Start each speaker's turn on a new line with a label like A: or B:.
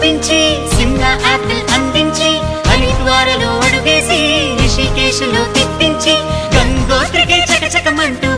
A: చూపించి చిన్న ఆపిల్ అందించి హరిద్వారలో అడుగేసి రిషికేశ్లో తిప్పించి గంగోత్రికే చకచకమంటూ